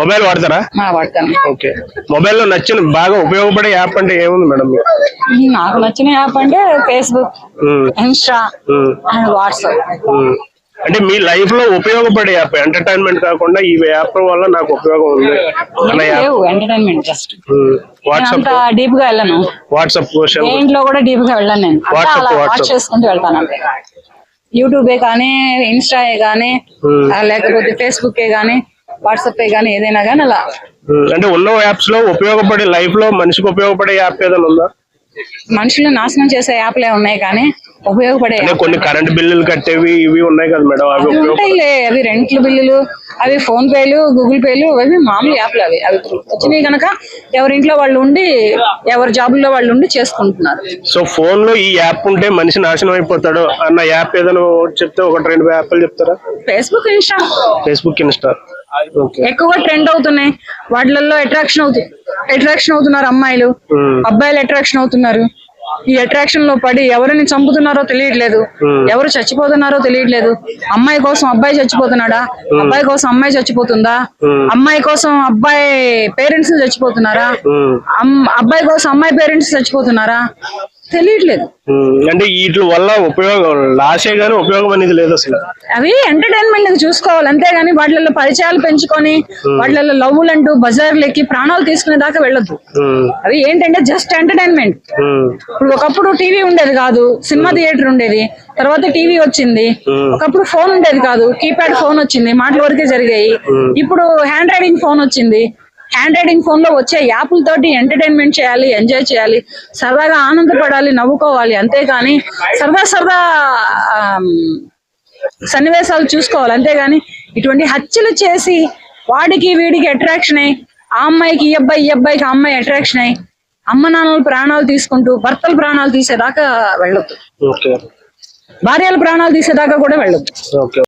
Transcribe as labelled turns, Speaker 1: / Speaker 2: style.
Speaker 1: Mobile వాడతారా? Okay మొబైల్లో నచ్చిన బాగా ఉపయోగపడే యాప్ అంటే ఏముంది మేడం?
Speaker 2: నాకు నచ్చిన యాప్ అంటే ఫేస్బుక్ ఇన్స్టా అండ్ వాట్సాప్.
Speaker 1: అంటే మీ లైఫ్లో ఉపయోగపడే యాప్ ఎంటర్టైన్మెంట్ కాకుండా ఈ యాప్ వల్ల నాకు ఉపయోగం ఉంది.
Speaker 2: ఎంటర్టైన్మెంట్ జస్ట్
Speaker 1: వాట్సాప్
Speaker 2: డీప్గా వెళ్ళను.
Speaker 1: వాట్సాప్
Speaker 2: దేంట్లో కూడా డీప్గా వెళ్ళను నేను.
Speaker 1: WhatsApp.
Speaker 2: చేసుకుంటూ వెళ్తాను యూట్యూబే కానీ ఇన్స్టాయే కానీ. లేకపోతే ఫేస్బుక్ కానీ వాట్సాప్ కానీ ఏదైనా కానీ అలా.
Speaker 1: అంటే ఉన్న యాప్స్లో ఉపయోగపడే లైఫ్లో మనిషికి ఉపయోగపడే యాప్ ఏదైనా ఉందా?
Speaker 2: మనుషులు నాశనం చేసే యాప్లే ఉన్నాయి కానీ ఉపయోగపడే
Speaker 1: కొన్ని కరెంట్ బిల్లులు కట్టేవి ఇవి ఉన్నాయి కదా మేడం అవి
Speaker 2: ఉంటాయిలే. అవి రెంట్ల బిల్లులు అవి ఫోన్ పేలు గూగుల్ పేలు అవి మామూలు యాప్లు అవి. అవి వచ్చినాయి కనుక ఎవరి ఇంట్లో వాళ్ళు ఉండి ఎవరి జాబుల్లో వాళ్ళు ఉండి చేసుకుంటున్నారు.
Speaker 1: సో ఫోన్లో ఈ యాప్ ఉంటే మనిషి నాశనం అయిపోతాడు అన్న యాప్ ఏదైనా చెప్తే ఒకటి రెండు యాప్లు చెప్తారా?
Speaker 2: ఫేస్బుక్ ఇన్స్టా
Speaker 1: ఫేస్బుక్ ఇన్స్టా
Speaker 2: ఎక్కువగా ట్రెండ్ అవుతున్నాయి. వాటిలలో అట్రాక్షన్ అవుతు అట్రాక్షన్ అవుతున్నారు అమ్మాయిలు.
Speaker 1: Hmm.
Speaker 2: అబ్బాయిలు అట్రాక్షన్ అవుతున్నారు. ఈ అట్రాక్షన్లో పడి ఎవరిని చంపుతున్నారో తెలియట్లేదు.
Speaker 1: Hmm.
Speaker 2: ఎవరు చచ్చిపోతున్నారో తెలియట్లేదు. అమ్మాయి కోసం అబ్బాయి చచ్చిపోతున్నాడా? అబ్బాయి కోసం అమ్మాయి చచ్చిపోతుందా?
Speaker 1: Hmm.
Speaker 2: అమ్మాయి కోసం అబ్బాయి పేరెంట్స్ చచ్చిపోతున్నారా? అబ్బాయి కోసం అమ్మాయి పేరెంట్స్ చచ్చిపోతున్నారా? తెలియట్లేదు.
Speaker 1: అంటే వీటి వల్ల ఉపయోగం లాసే గానీ ఉపయోగం అనేది లేదు అసలు.
Speaker 2: అవి ఎంటర్టైన్మెంట్ చూసుకోవాలి. అంతేగాని వాటిలలో పరిచయాలు పెంచుకొని వాటిలలో లవ్వులు అంటూ బజార్లు ఎక్కి ప్రాణాలు తీసుకునే దాకా వెళ్ళొద్దు.
Speaker 1: ఉమ్,
Speaker 2: అవి ఏంటంటే జస్ట్ ఎంటర్టైన్మెంట్ ఇప్పుడు ఒకప్పుడు టీవీ ఉండేది కాదు. సినిమా థియేటర్ ఉండేది. తర్వాత టీవీ వచ్చింది. ఒకప్పుడు ఫోన్ ఉండేది కాదు. కీప్యాడ్ ఫోన్ వచ్చింది. మాటల వరకే జరిగాయి. ఇప్పుడు హ్యాండ్ రైటింగ్ ఫోన్ వచ్చింది. హ్యాండ్ రైటింగ్ ఫోన్లో వచ్చే యాప్లతోటి ఎంటర్టైన్మెంట్ చేయాలి ఎంజాయ్ చేయాలి సరదాగా ఆనందపడాలి నవ్వుకోవాలి అంతేగాని సరదా సరదా సన్నివేశాలు చూసుకోవాలి. అంతేగాని ఇటువంటి హత్యలు చేసి వాడికి వీడికి అట్రాక్షన్ అయ్యి ఆ అమ్మాయికి ఈ అబ్బాయి ఈ అబ్బాయికి ఆ అమ్మాయి అట్రాక్షన్ అయ్యి అమ్మ నాన్నల ప్రాణాలు తీసుకుంటూ భర్తల ప్రాణాలు తీసేదాకా వెళ్ళొద్దు. భార్యల ప్రాణాలు తీసేదాకా కూడా వెళ్ళొద్దు.